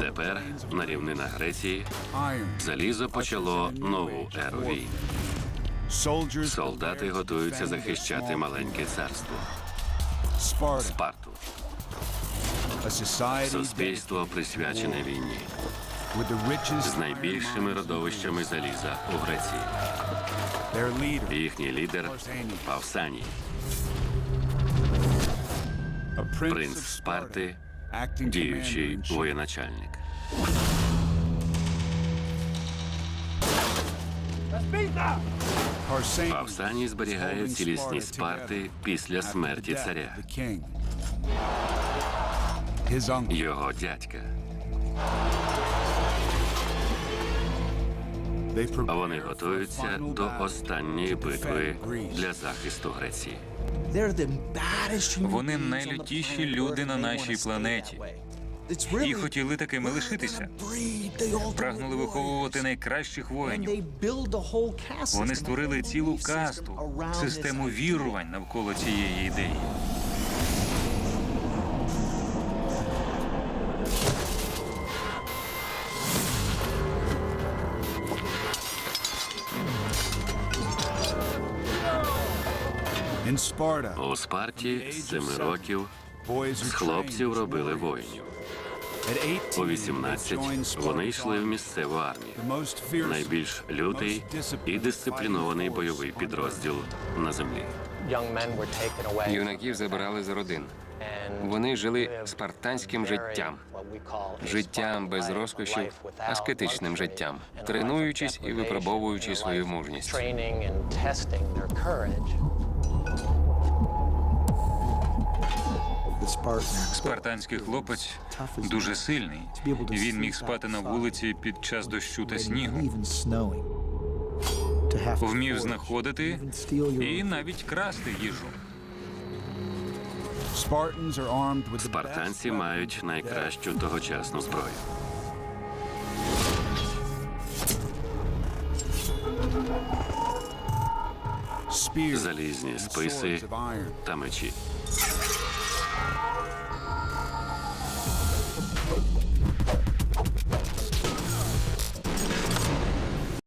Тепер на рівнинах Греції залізо почало нову еру війн. Солдати готуються захищати маленьке царство. Спарту. Суспільство присвячене війні. з найбільшими родовищами заліза у Греції. Їхній лідер Павсаній, принц Спарти, діючий воєначальник. Павсаній зберігає цілісність Спарти після смерті царя. Його дядька. Вони готуються до останньої битви для захисту Греції. Вони найлютіші люди на нашій планеті. І хотіли такими лишитися. Прагнули виховувати найкращих воїнів. Вони створили цілу касту, систему вірувань навколо цієї ідеї. У Спарті з семи років boys з хлопців робили воїнів. У they 18 вони йшли в місцеву армію. the most fearsome, Найбільш лютий і дисциплінований бойовий підрозділ на землі. Юнаків забирали з родин. Вони жили спартанським життям, життям без розкошів, аскетичним життям, тренуючись і випробовуючи свою мужність. Спартанський хлопець дуже сильний. Він міг спати на вулиці під час дощу та снігу. Вмів знаходити і навіть красти їжу. Спартанці мають найкращу тогочасну зброю. Залізні списи та мечі.